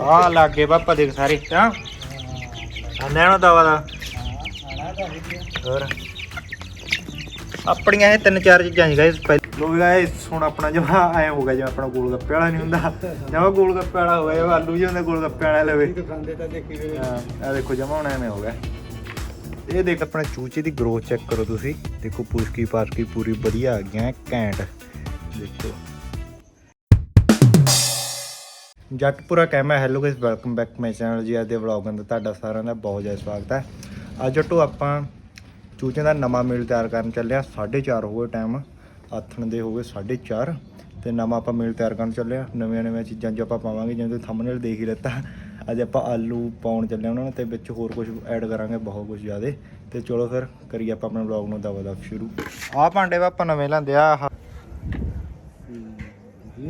ਆ ਲੱਗੇ ਪਾਪਾ ਦੇਖ ਸਾਰੇ ਹਾਂ? ਨੈਣੋ ਦਵਾ ਦਾ। ਹੋਰ। ਆਪਣੀਆਂ ਇਹ ਤਿੰਨ ਚਾਰ ਚੀਜ਼ਾਂ ਸੀ ਗਾਇਸ ਲੋ ਵੀ ਗਾਇਸ ਹੁਣ ਆਪਣਾ ਜਮਾ ਐ ਹੋ ਗਿਆ ਜਿਵੇਂ ਆਪਣਾ ਗੋਲ ਗੱਪੇ ਵਾਲਾ ਨਹੀਂ ਹੁੰਦਾ। ਜਮਾ ਗੋਲ ਗੱਪੇ ਵਾਲਾ ਹੋ ਜਿਵੇਂ ਆਲੂ ਜਿਹੇ ਹੁੰਦੇ ਗੋਲ ਗੱਪੇ ਵਾਲੇ ਲਵੇ। ਖਾਂਦੇ ਤਾਂ ਦੇਖੀ ਵੇ ਹਾਂ ਇਹ ਦੇਖੋ ਜਮਾ ਹੁਣ ਐਵੇਂ ਹੋ ਗਿਆ। ਇਹ ਦੇਖ ਆਪਣਾ ਚੂਚੇ ਦੀ ਗਰੋਥ ਚੈੱਕ ਕਰੋ ਤੁਸੀਂ। ਦੇਖੋ ਪੁਸ਼ਕੀ ਪਾਸ਼ਕੀ ਪੂਰੀ ਵਧੀਆ ਆ ਗਈਆਂ ਘੈਂਟ। ਦੇਖੋ। Jattpura ਕਹਿਮਾ hello guys welcome back my channel ਜੀ, ਅੱਜ ਦੇ ਵਲੌਗ ਅੰਦਰ ਤੁਹਾਡਾ ਸਾਰਿਆਂ ਦਾ ਬਹੁਤ ਜ਼ਿਆਦਾ ਸਵਾਗਤ ਹੈ। ਅੱਜ ਜੱਟੋ ਆਪਾਂ ਚੂਚਿਆਂ ਦਾ ਨਵਾਂ ਮੀਲ ਤਿਆਰ ਕਰਨ ਚੱਲੇ ਆ 4:30 ਹੋ ਗਏ ਟਾਈਮ ਆਥਣ ਦੇ ਹੋ ਗਏ 4:30 ਤੇ ਨਵਾਂ ਆਪਾਂ ਮੀਲ ਤਿਆਰ ਕਰਨ ਚੱਲੇ ਆ ਨਵੀਆਂ ਨਵੀਆਂ ਚੀਜ਼ਾਂ ਜੋ ਆਪਾਂ ਪਾਵਾਂਗੇ, ਜਿਵੇਂ ਤੁਸੀਂ ਥੰਬਨੇਲ ਦੇਖ ਹੀ ਲਿੱਤਾ। ਅੱਜ ਆਪਾਂ ਆਲੂ ਪਾਉਣ ਚੱਲੇ ਆ ਉਹਨਾਂ ਨੂੰ ਤੇ ਵਿੱਚ ਹੋਰ ਕੁਝ ਐਡ ਕਰਾਂਗੇ, ਬਹੁਤ ਕੁਝ ਜ਼ਿਆਦੇ। ਤੇ ਚਲੋ ਫਿਰ ਕਰੀਏ ਆਪਾਂ ਆਪਣੇ ਵਲੌਗ ਨੂੰ ਦਵਾ ਦਾ ਸ਼ੁਰੂ। ਆਹ ਭਾਂਡੇ ਆਪਾਂ ਨਵੇਂ ਲੈਂਦੇ ਆ।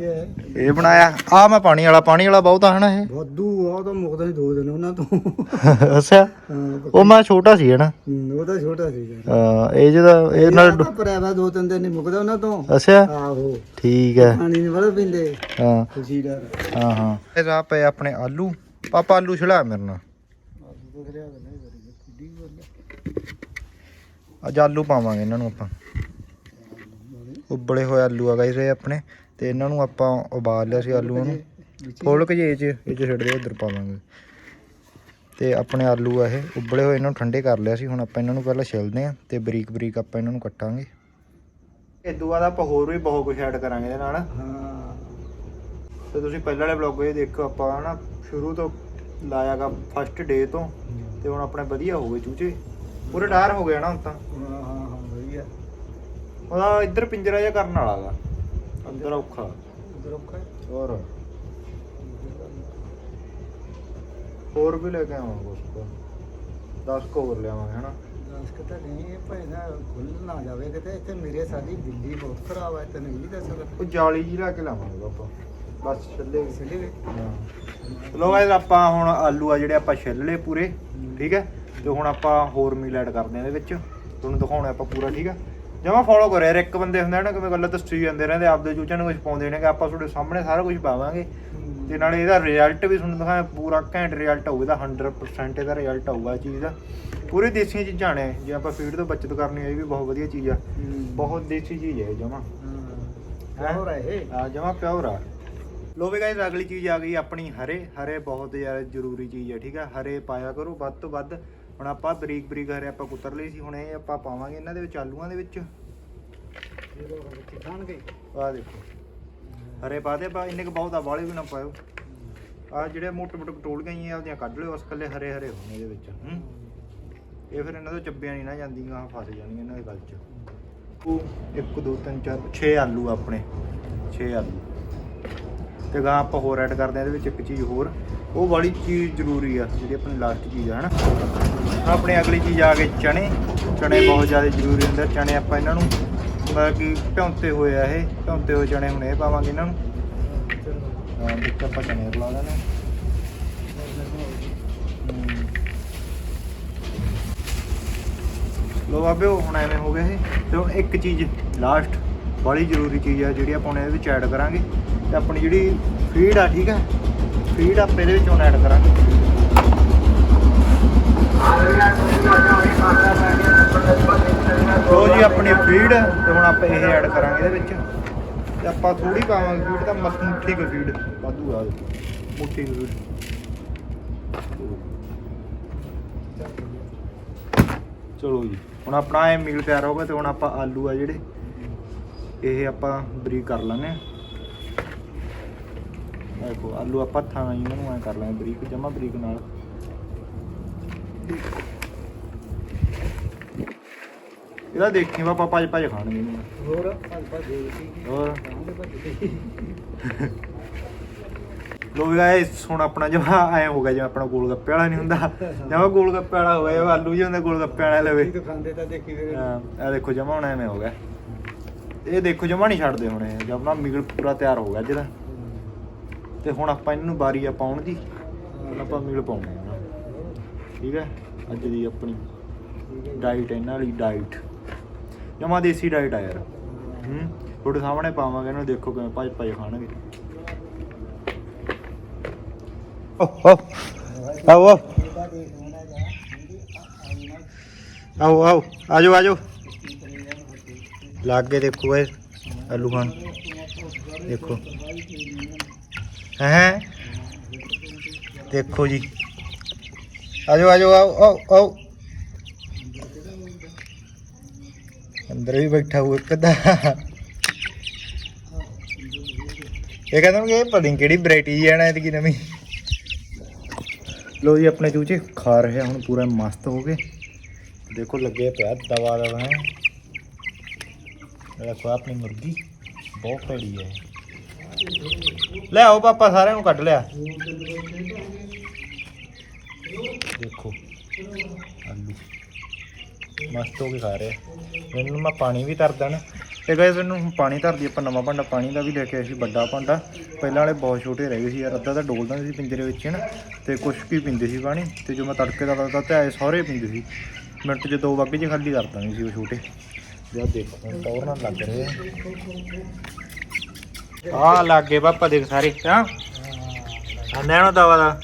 ਆਹ ਇਹ ਬਣਾਇਆ। ਆ ਮੈਂ ਪਾਣੀ ਵਾਲਾ ਪਾਣੀ ਵਾਲਾ ਬਹੁਤ ਆ ਹਨਾ ਇਹ? ਵਾਧੂ ਆ ਤਾਂ ਮੁਕਦਾ ਸੀ ਦੋ ਦਿਨ ਉਹਨਾਂ ਤੋਂ। ਅੱਛਾ। ਹਾਂ ਉਹ ਮੈਂ ਛੋਟਾ ਸੀ ਹਨਾ? ਹਮ, ਉਹ ਤਾਂ ਛੋਟਾ ਸੀ ਯਾਰ। ਅਹ ਇਹ ਜਿਹਦਾ ਇਹ ਨਾਲ ਤਾਂ ਪਰਾਵਾ ਦੋ ਤਿੰਨ ਦਿਨ ਨਹੀਂ ਮੁਕਦਾ ਉਹਨਾਂ ਤੋਂ। ਅੱਛਾ। ਆਹੋ। ਠੀਕ ਹੈ। ਪਾਣੀ ਨਹੀਂ ਵੜ ਪਿੰਦੇ। ਹਾਂ। ਹਾਂ ਹਾਂ। ਇਹ ਆ ਪਏ ਆਪਣੇ ਆਲੂ। ਪਾਪਾ ਆਲੂ ਛਿਲਾ ਮੇਰੇ ਨਾਲ। ਅੱਜ ਆਲੂ ਪਾਵਾਂਗੇ ਇਹਨਾਂ ਨੂੰ ਆਪਾਂ। ਉਬਲੇ ਹੋਏ ਆਲੂ ਆ ਗਾਇਸ ਇਹ ਆਪਣੇ। ਤੇ ਇਹਨਾਂ ਨੂੰ ਆਪਾਂ ਉਬਾਲ ਲਿਆ ਸੀ ਆਲੂਆਂ ਨੂੰ। ਖੋਲ ਕੇ ਜੇ ਇਹ ਚ ਇਹ ਚ ਛੱਡ ਦੇ ਉਧਰ ਪਾਵਾਂਗੇ। ਤੇ ਆਪਣੇ ਆਲੂ ਆ ਇਹ ਉਬਲੇ ਹੋਏ ਇਹਨਾਂ ਨੂੰ ਠੰਡੇ ਕਰ ਲਿਆ ਸੀ। ਹੁਣ ਆਪਾਂ ਇਹਨਾਂ ਨੂੰ ਪਹਿਲਾਂ ਛਿਲਦੇ ਆ ਤੇ ਬਰੀਕ ਬਰੀਕ ਆਪਾਂ ਇਹਨਾਂ ਨੂੰ ਕੱਟਾਂਗੇ। ਇਦੋਂ ਬਾਅਦ ਆਪਾਂ ਹੋਰ ਵੀ ਬਹੁਤ ਕੁਝ ਐਡ ਕਰਾਂਗੇ ਇਹਦੇ ਨਾਲ। ਹਾਂ। ਤੇ ਤੁਸੀਂ ਪਹਿਲਾਂ ਵਾਲੇ ਵਲੌਗ ਇਹ ਦੇਖੋ ਆਪਾਂ ਹਨਾ ਸ਼ੁਰੂ ਤੋਂ ਲਾਇਆਗਾ ਫਸਟ ਡੇ ਤੋਂ। ਤੇ ਹੁਣ ਆਪਣੇ ਵਧੀਆ ਹੋ ਗਏ ਚੂਚੇ। ਪੂਰੇ ਡਾਰ ਹੋ ਗਿਆ ਨਾ ਹੁਣ ਤਾਂ। ਹਾਂ ਹਾਂ ਹਾਂ ਵਧੀਆ। ਉਹਦਾ ਇੱਧਰ ਪਿੰਜਰਾ ਜਿਹਾ ਕਰਨ ਵਾਲਾ ਗਾ ਅੰਦਰ ਔਖਾ। ਉਧਰ ਔਖਾ ਹੈ। ਹੋਰ? ਹੋਰ ਵੀ ਲੈ ਕੇ ਆਵਾਂਗੇ ਉਸ ਕੋ 10 ਕੋ ਹੋਰ ਲਿਆਵਾਂਗੇ ਹਨਾ? ਦੱਸ ਕਿਤੇ ਨਹੀਂ ਇਹ ਭਾਈ ਨਾ ਖੁੱਲ ਨਾ ਜਾਵੇ ਕਿਤੇ। ਇੱਥੇ ਮੇਰੇ ਸਾਡੀ ਬਿੱਲੀ ਬਹੁਤ ਖਰਾਬ ਹੈ ਤੈਨੂੰ ਇਹ ਨਹੀਂ ਦੱਸ ਸਕਦਾ। ਉਹ ਜਾਲੀ ਜੀ ਲਾ ਕੇ ਲਾਵਾਂਗੇ ਆਪਾਂ ਬਸ ਛੱਲੇ। ਵੀ। ਸਿੱਧੇ ਵੇ ਲੋ ਗਾਇਸ ਆਪਾਂ ਹੁਣ ਆਲੂ ਆ ਜਿਹੜੇ ਆਪਾਂ ਛਿੱਲ ਲਏ ਪੂਰੇ ਠੀਕ ਹੈ? ਤੇ ਹੁਣ ਆਪਾਂ ਹੋਰ ਮੀਲ ਐਡ ਕਰਦੇ ਆ ਇਹਦੇ ਵਿੱਚ। ਤੁਹਾਨੂੰ ਦਿਖਾਉਣਾ ਆਪਾਂ ਪੂਰਾ ਠੀਕ ਹੈ? ਜਮਾ ਫੋਲੋ ਕਰੋ ਯਾਰ ਇੱਕ ਬੰਦੇ ਹੁੰਦੇ ਆ ਨਾ ਕਿਵੇਂ ਗੱਲਾਂ ਦੱਸੀ ਜਾਂਦੇ ਰਹਿੰਦੇ ਆਪਦੇ ਚੂਚਿਆਂ ਨੂੰ ਕੁਝ ਪਾਉਂਦੇ ਨੇ ਕਿ ਆਪਾਂ ਤੁਹਾਡੇ ਸਾਹਮਣੇ ਸਾਰਾ ਕੁਝ ਪਾਵਾਂਗੇ। ਤੇ ਨਾਲੇ ਇਹਦਾ ਰਿਜ਼ਲਟ ਵੀ ਤੁਹਾਨੂੰ ਦਿਖਾਇਆ ਪੂਰਾ ਘੈਂਟ ਰਿਜ਼ਲਟ ਆਊਗਾ ਇਹਦਾ 100% ਇਹਦਾ ਰਿਜ਼ਲਟ ਆਊਗਾ ਇਹ ਚੀਜ਼ ਦਾ। ਪੂਰੇ ਦੇਸੀ ਚੀਜ਼ਾਂ ਨੇ ਜੇ ਆਪਾਂ ਫੀਡ ਤੋਂ ਬਚਤ ਕਰਨੀ ਹੈ ਇਹ ਵੀ ਬਹੁਤ ਵਧੀਆ ਚੀਜ਼ ਆ। ਬਹੁਤ ਦੇਸੀ ਚੀਜ਼ ਹੈ ਜਮਾ। ਹੋਰ ਹੈ? ਇਹ। ਆ ਜਮਾ ਪਿਓਰ ਆ। ਲੋ ਵੀ ਗਾਇਸ ਅਗਲੀ ਚੀਜ਼ ਆ ਗਈ ਆਪਣੀ ਹਰੇ। ਹਰੇ ਬਹੁਤ ਜ਼ਿਆਦਾ ਜ਼ਰੂਰੀ ਚੀਜ਼ ਹੈ ਠੀਕ ਹੈ ਹਰੇ ਪਾਇਆ ਕਰੋ ਵੱਧ ਤੋਂ ਵੱਧ ਹੁਣ ਆਪਾਂ ਬਰੀਕ ਬਰੀਕ ਹਰੇ ਆਪਾਂ ਕੁਤਰ ਲਈ ਸੀ, ਹੁਣ ਇਹ ਆਪਾਂ ਪਾਵਾਂਗੇ ਇਹਨਾਂ ਦੇ ਵਿੱਚ, ਆਲੂਆਂ ਦੇ ਵਿੱਚ। ਖਾਣ ਦੇਖੋ। ਹਰੇ ਪਾ ਦੇ ਇੰਨੇ ਕੁ ਬਹੁਤ ਆ ਵਾਲੇ ਵੀ ਨਾ ਪਾਇਓ। ਆ ਜਿਹੜੇ ਮੋਟੇ ਮੋਟੇ ਕਟੋਲ ਗਈਆਂ ਆ, ਉਹਦੀਆਂ ਕੱਢ ਲਿਓ, ਉਸ ਕੱਲੇ ਹਰੇ ਹਰੇ ਹੋਣੇ ਇਹਦੇ ਵਿੱਚ। ਹੂੰ? ਇਹ ਫਿਰ ਇਹਨਾਂ ਤੋਂ ਚੱਬੀਆਂ ਨਹੀਂ ਨਾ ਜਾਂਦੀਆਂ ਫਸ ਜਾਣਗੀਆਂ ਇਹਨਾਂ ਦੇ ਗੱਲ 'ਚ। ਉਹ 1 2 3 4 6 ਆਲੂ ਆਪਣੇ। 6 ਆਲੂ। ਤੇ ਗਾਂ ਆਪਾਂ ਹੋਰ ਐਡ ਕਰਦੇ ਆ ਇਹਦੇ ਵਿੱਚ ਇੱਕ ਚੀਜ਼ ਹੋਰ। ਉਹ ਵਾਲੀ ਚੀਜ਼ ਜ਼ਰੂਰੀ ਆ, ਜਿਹੜੀ ਆਪਣੀ ਲਾਸਟ ਚੀਜ਼ ਆ, ਹਨਾ? ਆਪਣੇ ਅਗਲੀ ਚੀਜ਼ ਆ ਗਈ ਚਣੇ ਚਣੇ ਬਹੁਤ ਜ਼ਿਆਦਾ ਜ਼ਰੂਰੀ ਹੁੰਦੇ ਚਣੇ ਆਪਾਂ ਇਹਨਾਂ ਨੂੰ ਮਤਲਬ ਕਿ ਭਿਉਂਤੇ ਹੋਏ ਆ ਇਹ। ਭਿਉਂਤੇ ਹੋਏ ਚਣੇ ਹੁਣ ਇਹ ਪਾਵਾਂਗੇ ਇਹਨਾਂ ਨੂੰ। ਹਾਂ, ਵਿੱਚ ਆਪਾਂ ਚਣੇ ਰਲਾ ਲੈਣੇ ਹਮ। ਲੋ ਬਾਬੇ ਹੁਣ ਐਵੇਂ ਹੋ ਗਿਆ ਇਹ। ਤੇ ਹੁਣ ਇੱਕ ਚੀਜ਼ ਲਾਸਟ ਬੜੀ ਜ਼ਰੂਰੀ ਚੀਜ਼ ਆ, ਜਿਹੜੀ ਆਪਾਂ ਹੁਣ ਇਹਦੇ ਵਿੱਚ ਐਡ ਕਰਾਂਗੇ। ਤੇ ਆਪਣੀ ਜਿਹੜੀ ਫੀਡ ਆ, ਠੀਕ ਹੈ ਫੀਡ ਆਪਾਂ ਇਹਦੇ ਵਿੱਚ ਹੁਣ ਐਡ ਕਰਾਂਗੇ ਲੋ ਜੀ, ਆਪਣੀ ਫੀਡ ਤੇ ਹੁਣ ਆਪਾਂ ਇਹ ਐਡ ਕਰਾਂਗੇ ਇਹਦੇ ਵਿੱਚ। ਤੇ ਆਪਾਂ ਥੋੜੀ ਪਾਵਾਂਗੇ ਫੀਡ ਤਾਂ ਮਸ ਮੁੱਠੀ ਕੁ ਫੀਡ ਵਾਧੂ ਆ ਮੁੱਠੀ ਕੁ ਫੀਡ ਚਲੋ ਜੀ, ਹੁਣ ਆਪਣਾ ਇਹ ਮੀਲ ਤਿਆਰ ਹੋ ਗਿਆ ਤੇ ਹੁਣ ਆਪਾਂ ਆਲੂ ਆ ਜਿਹੜੇ, ਇਹ ਆਪਾਂ ਬਰੀਕ ਕਰ ਲਾਂਗੇ ਦੇਖੋ ਆਲੂ ਆਪਾਂ ਹੱਥਾਂ ਨਾਲ ਇਹਨਾਂ ਨੂੰ ਐ ਕਰ ਲਾਂਗੇ ਬਰੀਕ ਜਮਾ ਬਰੀਕ ਨਾਲ। ਇਹਦਾ ਦੇਖੀ ਪਾਪਾ ਭੱਜ ਭੱਜ ਖਾਣਗੇ। ਇਹਨੂੰ ਹੋਰ। ਭੱਜ ਭੱਜ ਹੋਰ ਲੋ ਗਾਇਸ ਹੁਣ ਆਪਣਾ ਜਮਾ ਐ ਹੋ ਗਿਆ ਜਿਵੇਂ ਆਪਣਾ ਗੋਲ ਗੱਪੇ ਵਾਲਾ ਨਹੀਂ ਹੁੰਦਾ। ਜਮਾ ਗੋਲ ਗੱਪੇ ਵਾਲਾ ਹੋ ਗਿਆ ਜਿਵੇਂ ਆਲੂ ਜਿਹੇ ਹੁੰਦੇ ਗੋਲ ਗੱਪੇ ਵਾਲੇ ਲਵੇ। ਇਹ ਖਾਂਦੇ ਤਾਂ ਦੇਖੀ ਵੇ ਹਾਂ ਇਹ ਦੇਖੋ ਜਮਾ ਹੁਣ ਐਵੇਂ ਹੋ ਗਿਆ। ਇਹ ਦੇਖੋ ਜਮਾ ਨਹੀਂ ਛੱਡਦੇ ਹੁਣ ਇਹ। ਜਦ ਆਪਣਾ ਮਿਗਲ ਪੂਰਾ ਤਿਆਰ ਹੋ ਗਿਆ ਜਿਹੜਾ ਤੇ ਹੁਣ ਆਪਾਂ ਇਹਨਾਂ ਨੂੰ ਵਾਰੀ ਆ ਪਾਉਣ ਦੀ, ਹੁਣ ਆਪਾਂ ਮਿਗਲ ਪਾਉਣੇ ਆ। ਠੀਕ ਹੈ? ਅੱਜ ਦੀ ਆਪਣੀ ਡਾਈਟ ਇਹਨਾਂ ਵਾਲੀ ਡਾਈਟ ਜਮਾ ਦੇਸੀ ਡਾਈਟ ਆ ਯਾਰ। ਹੂੰ? ਤੁਹਾਡੇ ਸਾਹਮਣੇ ਪਾਵਾਂਗੇ, ਇਹਨੂੰ ਦੇਖੋ ਕਿਵੇਂ ਭੱਜ ਭੱਜ ਖਾਣਗੇ। ਆਓ ਆਓ ਆਓ ਆਓ ਆਓ ਆਜੋ ਆਜੋ। ਲੱਗ ਕੇ ਦੇਖੋ ਇਹ, ਆਲੂ ਖਾਣ। ਦੇਖੋ। ਹੈ? ਦੇਖੋ ਜੀ। ਆਜੋ ਆਜੋ, ਆਓ ਆਓ ਆਓ। ਅੰਦਰ ਵੀ ਬੈਠਾ ਹੋਇਆ ਕਦਾ ਇਹ ਕਹਿੰਦਾ ਕਿ ਪਤਾ ਨੀ ਕਿਹੜੀ ਵੈਰਾਈਟੀ ਹੈ ਨਾ ਇਹਦੀ ਨਵੀਂ। ਲੋ ਜੀ, ਆਪਣੇ ਚੂਚੇ ਖਾ ਰਹੇ ਹੁਣ ਪੂਰਾ ਮਸਤ ਹੋ ਗਏ। ਦੇਖੋ, ਲੱਗੇ ਪਿਆ ਦਵਾ ਦਵਾ। ਹੈ ਦੇਖੋ ਆਪਣੀ ਮੁਰਗੀ ਬਹੁਤ ਭੜੀ ਹੈ। ਲੈ ਆਓ ਪਾਪਾ ਸਾਰਿਆਂ ਨੂੰ ਕੱਢ ਲਿਆ। ਦੇਖੋ, ਆਲੂ। ਮਸਤ ਹੋ ਕੇ ਖਾ ਰਹੇ ਮੈਨੂੰ ਮੈਂ ਪਾਣੀ ਵੀ ਧਰ ਦੇਣਾ ਤੇ ਗਾਇਸ ਇਹਨੂੰ ਹੁਣ ਪਾਣੀ ਧਰਦੀ ਆਪਾਂ ਨਵਾਂ ਭਾਂਡਾ ਪਾਣੀ ਦਾ ਵੀ ਲੈ ਕੇ ਆਏ ਸੀ, ਵੱਡਾ ਭਾਂਡਾ। ਪਹਿਲਾਂ ਵਾਲੇ ਬਹੁਤ ਛੋਟੇ ਰਹਿ ਗਏ ਸੀ ਯਾਰ, ਅੱਧਾ ਤਾਂ ਡੋਲਦਾ ਸੀ ਪਿੰਜਰੇ ਵਿੱਚ ਨਾ। ਤੇ ਕੁਛ ਵੀ ਪੀਂਦੇ ਸੀ ਪਾਣੀ, ਤੇ ਜੋ ਮੈਂ ਤੜਕੇ ਦਾ ਲੱਗਦਾ ਤੇ ਆਏ ਸਾਰੇ ਪੀਂਦੇ ਸੀ। ਮਿੰਟ 'ਚ ਦੋ ਵਾਗੇ ਚ ਖਾਲੀ ਕਰ ਦਾਂਗੇ ਸੀ ਉਹ ਛੋਟੇ। ਜਦ ਦੇਖੋ, ਹੁਣ ਟੌਰ ਨਾਲ ਲੱਗ ਰਹੇ ਆ। ਆ ਲਾਗੇ ਪਾਪਾ ਦੇਖ ਸਾਰੇ, ਹਾਂ? ਆ ਨੈਣੋ ਦਵਾ ਦਾ।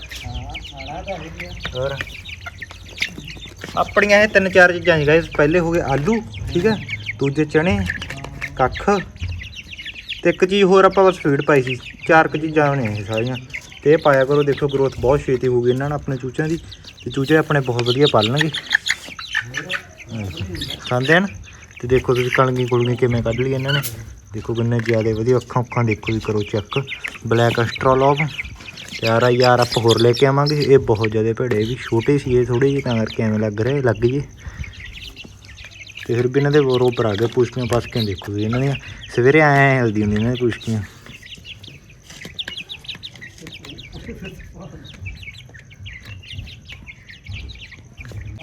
ਹੋਰ? ਆਪਣੀਆਂ ਇਹ ਤਿੰਨ ਚਾਰ ਚੀਜ਼ਾਂ ਜੀ ਗਾਇਸ ਪਹਿਲੇ ਹੋ ਗਏ ਆਲੂ, ਠੀਕ ਹੈ? ਦੂਜੇ ਚਣੇ ਕੱਖ ਤੇ ਇੱਕ ਚੀਜ਼ ਹੋਰ ਆਪਾਂ ਬਸ ਫੀਡ ਪਾਈ ਸੀ। ਚਾਰ ਕੁ ਚੀਜ਼ਾਂ ਨੇ ਇਹ ਸਾਰੀਆਂ। ਤੇ ਇਹ ਪਾਇਆ ਕਰੋ, ਦੇਖੋ ਗਰੋਥ ਬਹੁਤ ਛੇਤੀ ਹੋਊਗੀ ਇਹਨਾਂ ਨਾਲ ਆਪਣੇ ਚੂਚਿਆਂ ਦੀ। ਤੇ ਚੂਚੇ ਆਪਣੇ ਬਹੁਤ ਵਧੀਆ ਪਾਲਣਗੇ। ਖਾਂਦੇ ਹਨ। ਤੇ ਦੇਖੋ ਤੁਸੀਂ ਕਣਗੀ ਕੁਲਗੀ ਕਿਵੇਂ ਕੱਢ ਲਈ ਇਹਨਾਂ ਨੇ। ਦੇਖੋ ਕਿੰਨੇ ਜ਼ਿਆਦਾ ਵਧੀਆ ਅੱਖਾਂ ਅੱਖਾਂ ਦੇਖੋ ਵੀ ਕਰੋ ਚੈੱਕ ਬਲੈਕ ਐਸਟ੍ਰੋਲੋਬ ਤੇ ਆ ਯਾਰ, ਆਪਾਂ ਹੋਰ ਲੈ ਕੇ ਆਵਾਂਗੇ। ਇਹ ਬਹੁਤ ਜ਼ਿਆਦਾ ਭੇੜੇ ਵੀ, ਛੋਟੇ ਸੀ ਇਹ ਥੋੜੇ ਜਿਹੇ, ਤਾਂ ਕਰਕੇ ਐਵੇਂ ਲੱਗ ਰਹੇ ਲੱਗ ਜੇ ਤੇ ਫਿਰ ਵੀ ਇਹਨਾਂ ਦੇ ਉੱਪਰ ਆ ਗਏ ਪੁਸ਼ਕੀਆਂ ਪਾਸਕੀਆਂ ਦੇਖੋ ਜੀ ਇਹਨਾਂ ਦੀਆਂ। ਸਵੇਰੇ ਆਏ ਹਲਦੀ ਹੁੰਦੀ ਇਹਨਾਂ ਦੀ ਪੁਸ਼ਕੀਆਂ।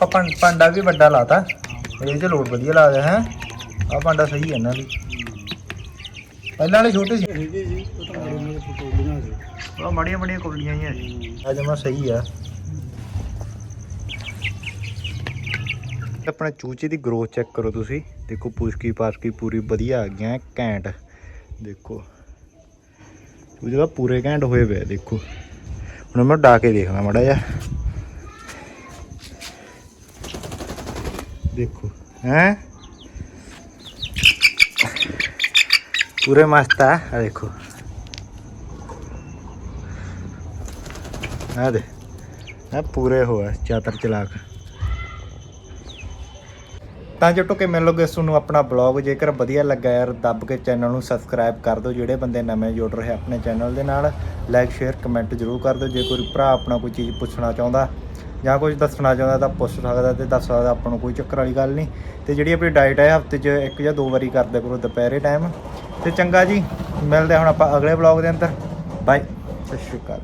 ਆਪਾਂ ਪਾਂਡਾ ਵੀ ਵੱਡਾ ਲਾਤਾ। ਇਹ ਤੇ ਲੋਡ ਵਧੀਆ ਲੱਗਦਾ ਹੈ? ਆ ਪਾਂਡਾ ਸਹੀ ਹੈ ਇਹਨਾਂ ਲਈ ਪਹਿਲਾਂ ਵਾਲੇ ਛੋਟੇ ਸੀ। ਹੈਗੇ ਜੀ ਉਹ ਤਾਂ ਉਹ ਹੀ ਆ ਜੀ। ਸਹੀ ਆ। ਆਪਣੇ ਚੂਚੇ ਦੀ ਗਰੋਥ ਚੈੱਕ ਕਰੋ ਤੁਸੀਂ। ਦੇਖੋ ਪੁਸ਼ਕੀ ਪਾਸਕੀ ਪੂਰੀ ਵਧੀਆ ਆ ਗਈਆਂ ਘੈਂਟ। ਦੇਖੋ। ਚੂਚੇ ਦਾ ਪੂਰੇ ਘੈਂਟ ਹੋਏ ਪਏ ਆ, ਦੇਖੋ। ਹੁਣ ਮੈਂ ਡਾ ਕੇ ਦੇਖਦਾ ਮੜਾ ਜਾ ਦੇਖੋ। ਹੈ? ਪੂਰੇ ਮਸਤ ਆ ਆ ਦੇਖੋ ਆ ਦੇ ਆ ਪੂਰੇ ਹੋਇਆ ਚਾਤਰ ਚਲਾਕ ਤਾਂ ਜੱਟੋ ਕੇ ਮਿਲ ਲੋਗੇ ਤੁਹਾਨੂੰ ਆਪਣਾ ਬਲੌਗ ਜੇਕਰ ਵਧੀਆ ਲੱਗਾ ਯਾਰ, ਦੱਬ ਕੇ ਚੈਨਲ ਨੂੰ ਸਬਸਕ੍ਰਾਈਬ ਕਰ ਦਿਓ, ਜਿਹੜੇ ਬੰਦੇ ਨਵੇਂ ਜੁੜ ਰਹੇ ਆਪਣੇ ਚੈਨਲ ਦੇ ਨਾਲ ਲਾਈਕ ਸ਼ੇਅਰ ਕਮੈਂਟ ਜ਼ਰੂਰ ਕਰ ਦਿਓ, ਜੇ ਕੋਈ ਭਰਾ ਆਪਣਾ ਕੋਈ ਚੀਜ਼ ਪੁੱਛਣਾ ਚਾਹੁੰਦਾ, ਜਾਂ ਕੁਝ ਦੱਸਣਾ ਚਾਹੁੰਦਾ ਤਾਂ ਪੁੱਛ ਸਕਦਾ ਤੇ ਦੱਸ ਸਕਦਾ, ਆਪਾਂ ਨੂੰ ਕੋਈ ਚੱਕਰ ਵਾਲੀ ਗੱਲ ਨਹੀਂ। ਤੇ ਜਿਹੜੀ ਆਪਣੀ ਡਾਈਟ ਹੈ ਹਫ਼ਤੇ 'ਚ ਇੱਕ ਜਾਂ ਦੋ ਵਾਰੀ ਕਰਦੇ ਕਰੋ ਦੁਪਹਿਰੇ ਟਾਈਮ ਤੇ ਚੰਗਾ ਜੀ, ਮਿਲਦੇ ਹਾਂ ਹੁਣ ਆਪਾਂ ਅਗਲੇ ਬਲੌਗ ਦੇ ਅੰਦਰ। ਬਾਏ ਸਤਿ ਸ਼੍ਰੀ ਅਕਾਲ।